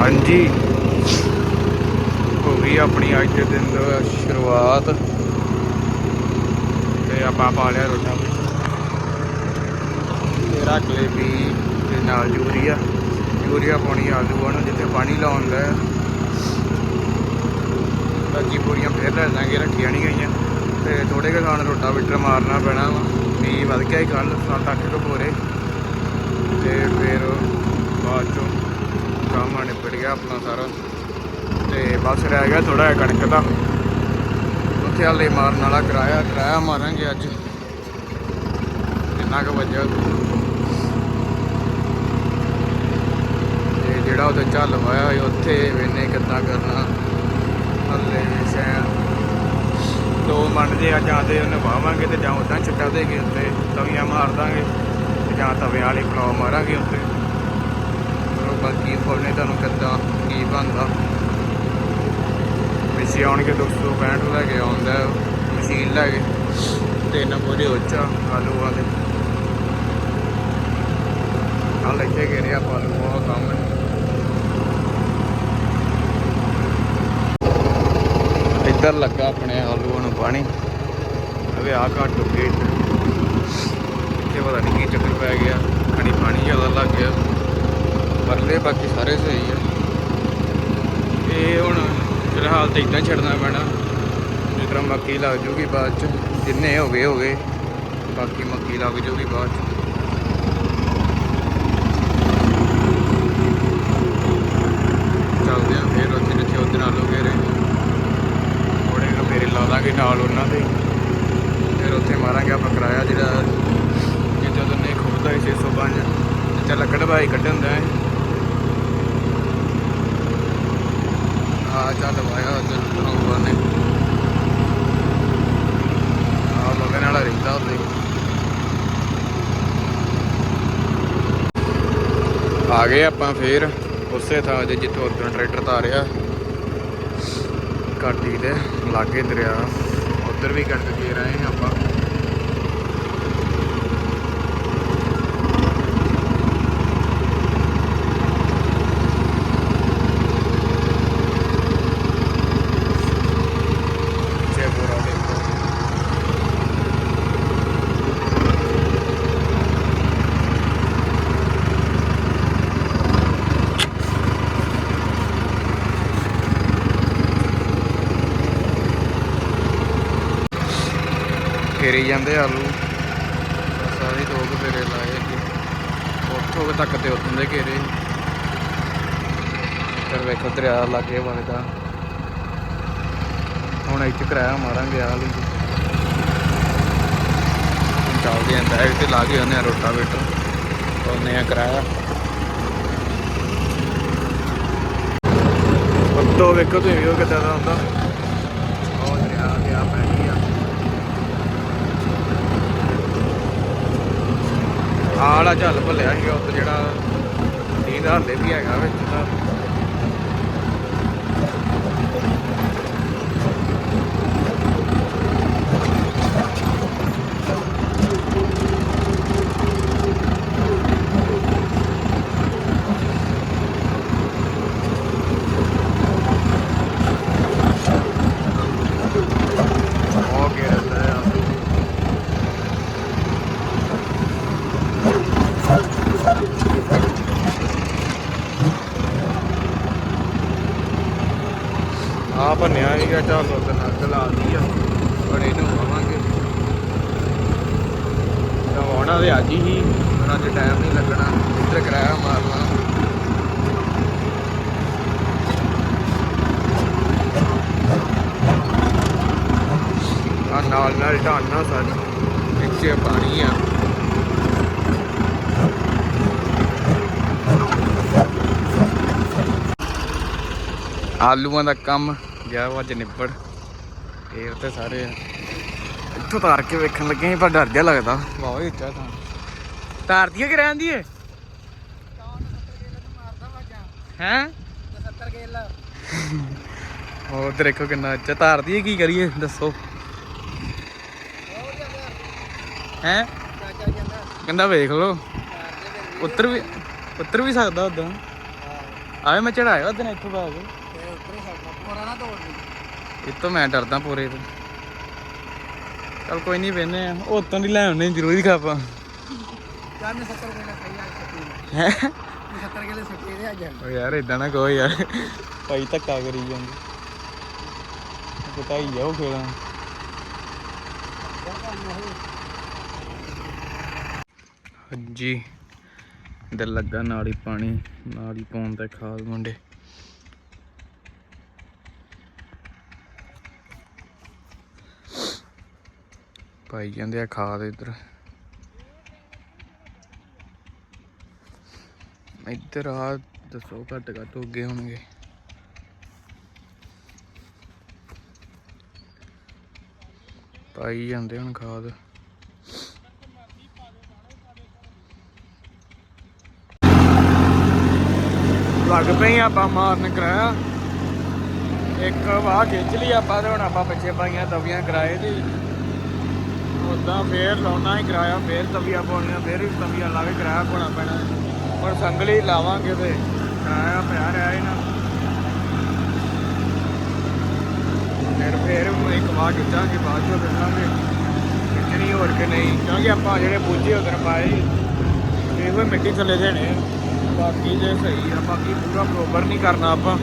ਹਾਂਜੀ। ਹੋ ਗਈ ਆਪਣੀ ਅੱਜ ਦੇ ਦਿਨ ਦਾ ਸ਼ੁਰੂਆਤ। ਤੇ ਆਪਾਂ ਪਾ ਲਿਆ ਰੋਟਾ ਤੇ ਰੱਖ ਲਏ ਵੀ ਤੇ ਨਾਲ ਯੂਰੀਆ। ਯੂਰੀਆ ਪਾਉਣੀ ਆਲੂਆਂ ਨੂੰ, ਜਿੱਥੇ ਪਾਣੀ ਲਾਉਣ ਦਾ ਬਾਕੀ ਪੂਰੀਆਂ ਫੇਰ ਲੈ ਲਾਂਗੇ, ਰੱਖੀਆਂ ਨਹੀਂ ਗਈਆਂ। ਤੇ ਥੋੜੇ ਕੁ ਖਾਣ ਰੋਟਾ ਬਿਟਰ ਮਾਰਨਾ ਪੈਣਾ ਵਾ। ਵੀ ਵੱਧ ਗਿਆ ਹੀ ਕੱਲ 7-8 ਕੁ ਬੋਰੇ ਤੇ ਫਿਰ ਬਾਅਦ ਚੋਂ ਕੰਮ ਨਿਬੜ ਗਿਆ ਆਪਣਾ ਸਾਰਾ। ਤੇ ਬਸ ਰਹਿ ਗਿਆ ਥੋੜਾ ਜਿਹਾ ਕਣਕ ਦਾ। ਉੱਥੇ ਹਾਲੇ ਮਾਰਨ ਵਾਲਾ ਕਿਰਾਇਆ ਕਿਰਾਇਆ ਮਾਰਾਂਗੇ ਅੱਜ। ਕਿੰਨਾ ਕੁ ਵੱਜਿਆ। ਤੇ ਜਿਹੜਾ ਉਹਦੇ ਝੱਲ ਵਾਇਆ ਸੀ, ਉੱਥੇ ਵੇਨੇ ਕਿੱਦਾਂ ਕਰਨਾ। ਹੱਲੇ ਸ਼ਾਇਦ ਦੋ ਮੰਨ ਜੇ ਆ, ਜਾਂ ਤੇ ਉਹਨੇ ਵਾਵਾਂਗੇ ਤੇ ਜਾਂ ਉਦਾਂ ਛੱਟਾ ਦੇਗੇ ਉੱਤੇ ਤਵੀਆਂ ਮਾਰ ਦਾਂਗੇ। ਤੇ ਜਾਂ ਤਵੇ ਵਾਲੀ ਪਲਾਉ ਮਾਰਾਂਗੇ ਉੱਤੇ। ਬਾਕੀ ਤੁਹਾਨੂੰ ਕਿੱਦਾਂ, ਕੀ ਬਣਦਾ। ਪਿੱਛੇ ਆਉਣਗੇ 265 ਲੈ ਕੇ ਆਉਂਦਾ, ਮਸ਼ੀਨ ਲੈ ਕੇ। ਤਿੰਨ ਬੋਰੇ ਉੱਚਾ ਆਲੂਆਂ ਦੇ ਕੱਲ ਇੱਥੇ ਗਏ ਆਪਾਂ ਆਲੂਆਂ ਦਾ ਕੰਮ ਇੱਧਰ ਲੱਗਾ ਆਪਣੇ ਆਲੂਆਂ ਨੂੰ ਪਾਣੀ। ਅਵੇ ਆ ਘੱਟ ਹੋ ਗਏ ਇੱਥੇ ਪਤਾ ਨਹੀਂ ਕੀ ਚੱਕਰ ਪੈ ਗਿਆ। ਖਣੀ ਪਾਣੀ ਜ਼ਿਆਦਾ ਲੱਗ ਗਿਆ। ਪਰਲੇ, ਬਾਕੀ ਸਾਰੇ ਸਹੀ ਆ। ਇਹ ਹੁਣ ਫਿਲਹਾਲ ਤਾਂ ਇਦਾਂ ਛੱਡਣਾ ਪੈਣਾ। ਜਿਸ ਤਰ੍ਹਾਂ ਮੱਕੀ ਲੱਗ ਜੂਗੀ ਬਾਅਦ ਚ, ਜਿੰਨੇ ਹੋ ਗਏ ਹੋ ਗਏ। ਬਾਕੀ ਮੱਕੀ ਲੱਗ ਜੂਗੀ ਬਾਅਦ ਚ। ਚੱਲਦੇ ਆ ਫਿਰ, ਉੱਥੇ ਜਿੱਥੇ ਉਹਦੇ ਨਾਲ ਲੋਗੇ ਰਹੇ। ਥੋੜੇ ਕੁ ਲਾ ਦਾਂਗੇ ਨਾਲ ਉਹਨਾਂ ਦੇ। ਫਿਰ ਉੱਥੇ ਮਾਰਾਂਗੇ ਆਪਾਂ ਕਿਰਾਇਆ ਜਿਹੜਾ ਜਦੋਂ ਉਹਨੇ ਖੁੱਬਦਾ ਸੀ 605 ਤੇ ਚੱਲ ਲੱਕੜ ਬਾਈ ਕੱਢਣ ਦਾ ਹੈ। ਆ ਚੱਲ ਵਾਇਆ ਉਧਰ ਬਣਾਉਆ ਨੇ ਆ ਲੋਕਾਂ ਨਾਲ ਰਹਿੰਦਾ ਉੱਤੇ ਆ ਗਏ ਆਪਾਂ ਫੇਰ, ਉਸੇ ਥਾਂ ਤੇ ਜਿੱਥੋਂ ਉਦੋਂ ਟਰੈਕਟਰ ਤਾਰਿਆ। ਘਾਟੀ ਦੇ ਲਾਗੇ ਦਰਿਆ, ਉਧਰ ਵੀ ਕਣਕ ਦੇ ਰਹੇ ਆਪਾਂ ਜੈ ਬੋਰਾ ਦੇਖੋ ਫੇਰੀ ਜਾਂਦੇ ਆਲੂ। ਸਾਰੇ ਦੋ ਫੇਰੇ ਲਾਏ ਅੱਗੇ ਉੱਥੋਂ ਤੱਕ ਤੇ ਉਦੋਂ ਦੇ ਘੇਰੇ। ਫਿਰ ਵੇਖੋ ਦਰਿਆ ਲਾਗੇ ਵਗਦਾ ਹੁਣ ਇੱਥੇ ਕਿਰਾਇਆ ਮਾਰਾਂਗੇ ਆਲੂ ਜੀ ਚੱਲਦੇ ਆਂ ਬੈਗ ਤੇ ਲਾ ਕੇ ਉਹਨੇ ਰੋਟਾ ਵੇਟਰ ਉਹਨੇ ਆ ਕਿਰਾਇਆ। ਉੱਤੋਂ ਵੇਖੋ ਤੁਸੀਂ ਵੀ ਉਹ ਕਿੱਦਾਂ ਦਾ ਹੁੰਦਾ ਉਹ ਦਰਿਆ ਗਿਆ ਪੈਣੀ ਆ ਆਲਾ ਝੱਲ ਭੱਲਿਆ ਸੀਗਾ ਉੱਧਰ ਜਿਹੜਾ ਨੀਂਦ ਹਾਲੇ ਵੀ ਹੈਗਾ ਵਿੱਚ ਤਾਂ ਉਹ ਕੀ ਰਹਿੰਦਾ ਆ ਆ ਭੰਨਿਆ ਸੀਗਾ ਚੱਲ ਉਹਦੇ ਨਾਲ ਲਾ ਦੀ ਆ। ਪਰ ਇਹਨੂੰ ਪਾਵਾਂਗੇ ਤਾਂ ਆਉਣਾ ਤੇ ਅੱਜ ਹੀ, ਪਰ ਅੱਜ ਟਾਈਮ ਨਹੀਂ ਲੱਗਣਾ। ਇੱਧਰ ਕਿਰਾਇਆ ਮਾਰਨਾ। ਆ ਨਾਲ ਨਾਲ ਢਾਣਾ ਸਾਡੀ ਇੱਥੇ ਪਾਣੀ ਆ। ਆਲੂਆਂ ਦਾ ਕੰਮ ਗਿਆ ਵਾ ਅੱਜ ਨਿਬੜ। ਤੇ ਸਾਰੇ ਇੱਥੋਂ ਤਾਰ ਕੇ ਵੇਖਣ ਲੱਗੇ ਪਰ ਡਰ ਜਿਹਾ ਲੱਗਦਾ। ਵਾਹ ਇਹ ਉੱਚਾ ਤਾਂ ਤਾਰਦੀ ਹੈ ਕਿ ਰਹਿੰਦੀ ਹੈ ਹੈ? 70 ਗੇਲ ਉਹ ਤੇ ਦੇਖੋ ਕਿੰਨਾ ਉੱਚਾ। ਤਾਰਦੀ ਹੈ ਕੀ ਕਰੀਏ? ਦੱਸੋ। ਹੈ? ਕਹਿੰਦਾ ਵੇਖ ਦੇ ਵਿੱਚ ਉੱਤਰ ਵੀ ਉੱਤਰ ਵੀ ਸਕਦਾ ਉਦਾਂ ਆਵੇ ਮੈਂ ਚੜਾਇਆ ਉਹਦੇ ਨਾਲ ਇੱਥੋਂ ਬਾਗ ਤੇ ਉੱਪਰੇ ਸਾਡਾ ਪੂਰਾ ਨਾ ਤੋੜ ਦੀ ਇਹ ਤੋਂ ਮੈਂ ਡਰਦਾ ਪੂਰੇ ਤੋਂ। ਚਲ ਕੋਈ ਨਹੀਂ ਵੇਨੇ ਆ। ਉਹ ਤੋਂ ਦੀ ਲੈ ਆਉਣੇ ਜ਼ਰੂਰੀ ਖਾਪਾ ਯਾਰ ਮੈਂ 70 ਕਿਲੇ ਖਾਈ ਆ ਸੱਤੀ ਹੈ? ਮੈਂ 70 ਕਿਲੇ ਸੱਤੀ ਦੇ ਆ ਜਾਂ ਓ ਯਾਰ ਇਦਾਂ ਨਾ ਕਹੋ ਯਾਰ। ਭਾਈ ਧੱਕਾ ਕਰੀ ਜਾਂਦੇ। ਪਤਾ ਹੀ ਜਾਓ ਖੇਲਾਂ ਹਾਂਜੀ। ਦਿਲ ਲੱਗਾ ਨਾਲ ਹੀ ਪਾਣੀ ਨਾਲ ਹੀ ਪਾਉਣ ਤੇ ਖਾਦ ਮੁੰਡੇ। ਪਾਈ ਜਾਂਦੇ ਆ ਖਾਦ ਇੱਧਰ। ਇੱਧਰ ਆ, ਦੱਸੋ ਘੱਟ ਘੱਟ ਉੱਗੇ ਹੋਣਗੇ। ਪਾਈ ਜਾਂਦੇ ਹੁਣ ਖਾਦ। ਲੱਗ ਪਈ ਆਪਾਂ ਮਾਰਨ ਕਰਾਇਆ। ਇੱਕ ਵਾਹ ਖਿੱਚ ਲਈ ਆਪਾਂ ਤੇ ਹੁਣ ਆਪਾਂ ਪਿੱਛੇ ਪਾਈਆਂ ਤਵੀਆਂ ਕਿਰਾਏ ਦੀ ਉਦਾਂ ਫੇਰ ਲਾਉਣਾ ਹੀ ਕਿਰਾਇਆ, ਫੇਰ ਤਵੀਆਂ ਪਾਉਣੀਆਂ, ਫੇਰ ਵੀ ਤਵੀਆਂ ਲਾ ਕੇ ਕਿਰਾਇਆ ਪਾਉਣਾ ਪੈਣਾ। ਹੁਣ ਸੰਗਲੀ ਲਾਵਾਂਗੇ ਤੇ ਕਿਰਾਇਆ ਪਿਆ ਰਿਹਾ ਇਹਨਾਂ ਫਿਰ ਫੇਰ ਹੁਣ ਇੱਕ ਵਾਹ ਖਿੱਚਾਂਗੇ ਬਾਅਦ ਚੋਂ ਦੇਖਾਂਗੇ ਖਿੱਚਣੀ ਹੋਰ ਕਿ ਨਹੀਂ, ਕਿਉਂਕਿ ਆਪਾਂ ਜਿਹੜੇ ਬੂਝੇ ਉਧਰ ਪਾਏ ਇਹੋ ਹੀ ਮਿੱਟੀ ਥੱਲੇ ਦੇਣੇ ਆ। ਬਾਕੀ ਜੇ ਸਹੀ ਆ, ਬਾਕੀ ਪੂਰਾ ਪ੍ਰੋਪਰ ਨਹੀਂ ਕਰਨਾ ਆਪਾਂ।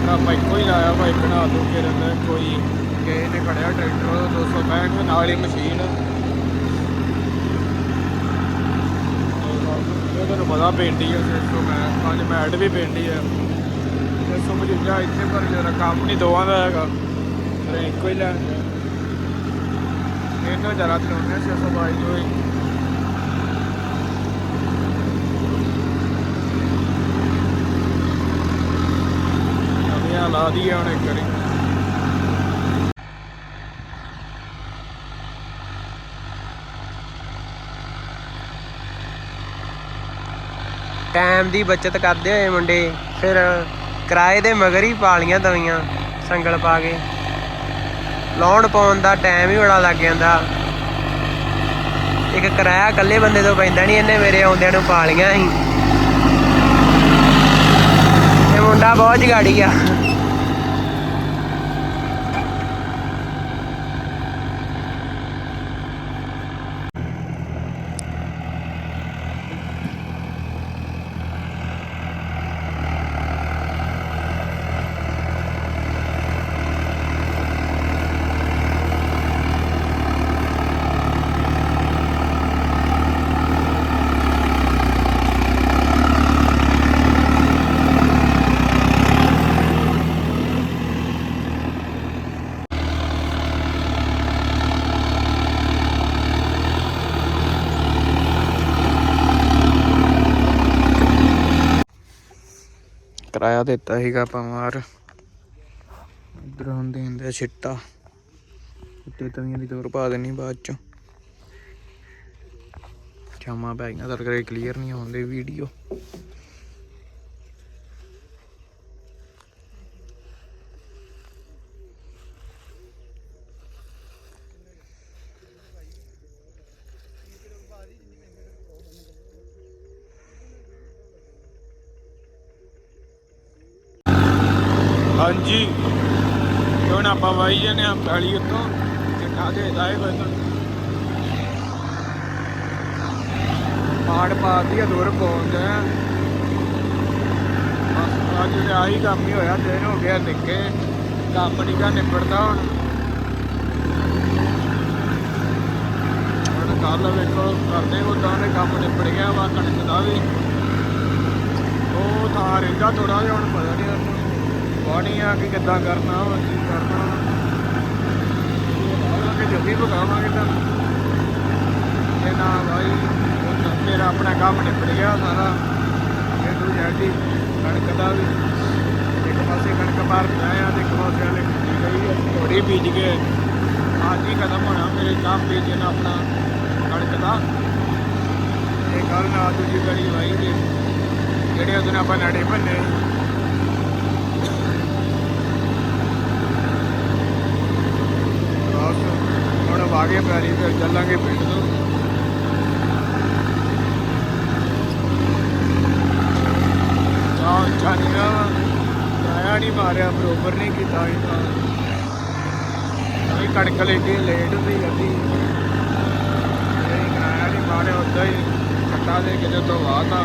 ਟਰੈਕਟਰ ਆਪਾਂ ਇੱਕੋ ਹੀ ਲਾਇਆ ਭਾਈ ਬਣਾ ਦੋ ਕੇ ਰਹਿੰਦਾ ਕੋਈ ਕਿਸੇ ਨੇ ਖੜਿਆ ਟਰੈਕਟਰ 265 ਨਾਲ ਹੀ ਮਸ਼ੀਨ। ਤੁਹਾਨੂੰ ਪਤਾ ਪਿੰਡੀ ਹੈ 600 ਮੈਂ ਪੰਜ ਮੈਡ ਵੀ ਪਿੰਡੀ ਹੈ 655 ਇੱਥੇ ਪਰ ਜਰਾ ਕੰਮ ਨਹੀਂ ਦੋਵਾਂ ਦਾ ਹੈਗਾ ਫਿਰ ਇੱਕੋ ਹੀ ਲੈਣ ਗਿਆ ਇਹਨੂੰ ਜਰਾ ਚਲਾਉਂਦੇ 622 ਤੋਂ ਹੀ ਲਾ ਦੀ ਹੁਣ ਇੱਕ ਵਾਰੀ। ਟਾਈਮ ਦੀ ਬਚਤ ਕਰਦੇ ਹੋਏ ਮੁੰਡੇ, ਫਿਰ ਕਿਰਾਏ ਦੇ ਮਗਰ ਹੀ ਪਾਲੀਆਂ ਦਵਾਈਆਂ ਸੰਗਲ ਪਾ ਕੇ। ਲਾਉਣ ਪਾਉਣ ਦਾ ਟਾਈਮ ਹੀ ਬੜਾ ਲੱਗ ਜਾਂਦਾ। ਇੱਕ ਕਿਰਾਇਆ ਇਕੱਲੇ ਬੰਦੇ ਤੋਂ ਪੈਂਦਾ ਨਹੀਂ ਇਹਨੇ ਮੇਰੇ ਆਉਂਦਿਆਂ ਨੂੰ ਪਾਲੀਆਂ ਸੀ। ਇਹ ਮੁੰਡਾ ਬਹੁਤ ਜਗਾੜੀ ਆ। ਕਿਰਾਇਆ ਦਿੱਤਾ ਸੀਗਾ ਆਪਾਂ ਮਾਰ ਇਧਰ ਹੁੰਦੇ ਹੁੰਦੇ ਛਿੱਟਾ। ਉੱਤੇ ਤਵੀਆਂ ਦੀ ਦੂਰ ਪਾ ਦੇਣੀ ਬਾਅਦ ਚ। ਛਾਵਾਂ ਪੈ ਗਈਆਂ ਤਾਂ ਕਰਕੇ ਕਲੀਅਰ ਨਹੀਂ ਆਉਂਦੇ ਵੀਡੀਓ ਹਾਂਜੀ। ਹੁਣ ਆਪਾਂ ਵਾਈ ਜਾਂਦੇ ਆ ਪੈਲੀ ਉੱਤੋਂ ਚਿੱਟਾ ਦੇ ਦਾਏ ਕੋਈ ਪਾੜ ਪਾ ਦੀ ਦੂਰ ਪਹੁੰਚਦੇ ਆ ਬਸ, ਅੱਜ ਤੇ ਆਹੀ ਕੰਮ ਹੀ ਹੋਇਆ, ਦਿਨ ਹੋ ਗਿਆ ਨਿੱਕੇ। ਕੰਮ ਨਹੀਂ ਗਾ ਨਿਬੜਦਾ ਹੁਣ। ਹੁਣ ਕੱਲ ਵੇਖੋ, ਕਰਦੇ ਉਦਾਂ ਦੇ ਕੰਮ ਨਿਬੜ ਗਿਆ ਵਾ, ਕਣਕ ਦਾ ਵੀ। ਉਹ ਥਾਂ ਰਹਿੰਦਾ ਥੋੜਾ ਜਿਹਾ, ਹੁਣ ਪਤਾ ਨਹੀਂ ਪਾਣੀ ਆ ਕਿ ਕਿੱਦਾਂ ਕਰਨਾ ਵਾ ਕੀ ਕਰਨਾ। ਉਹ ਕਿ ਜੱਫੀ ਪਕਾਵਾਂਗੇ ਤਾਂ। ਇਹ ਨਾ ਭਾਈ ਮੇਰਾ ਆਪਣਾ ਕੰਮ ਨਿਬੜ ਗਿਆ ਸਾਰਾ। ਇਹ ਦੂ ਜੈਡੀ ਕਣਕ ਦਾ ਵੀ। ਇੱਕ ਪਾਸੇ ਕਣਕ ਮਾਰ ਆਇਆ ਤੇ ਇੱਕ ਪਾਸੇ ਵਾਲੇ ਗਈ ਹੈ ਥੋੜੀ ਬੀਜ ਕੇ। ਅੱਜ ਹੀ ਖਤਮ ਹੋਣਾ ਮੇਰੇ ਕੰਮ ਬੀਜਣ ਆਪਣਾ ਕਣਕ ਦਾ। ਇਹ ਕੱਲ ਨਾਲ ਦੂਜੀ ਗੜੀ ਵਾਈ ਦੇ ਜਿਹੜੇ ਉਹਦੇ ਨਾਲ ਆਪਾਂ ਨਾੜੇ ਭੰਨੇ। ਬਸ ਹੁਣ ਵਾ ਕੇ ਪੈਰੀ ਫਿਰ ਚੱਲਾਂਗੇ ਪਿੰਡ ਤੋਂ। ਚਾਹ ਚਾਨੀਆ ਆਇਆ ਨਹੀਂ ਮਾਰਿਆ, ਬਰੋਬਰ ਨਹੀਂ ਕੀਤਾ ਇਹ ਇਹ ਕਣਕ ਲੈ ਕੇ ਲੇਟ ਹੁੰਦੀ ਗੱਡੀ ਇਹ ਕਿਰਾਇਆ ਨਹੀਂ ਮਾਰਿਆ, ਉਦਾਂ ਹੀ ਕੱਟਾ ਦੇ ਕੇ ਜਦੋਂ ਵਾਤਾ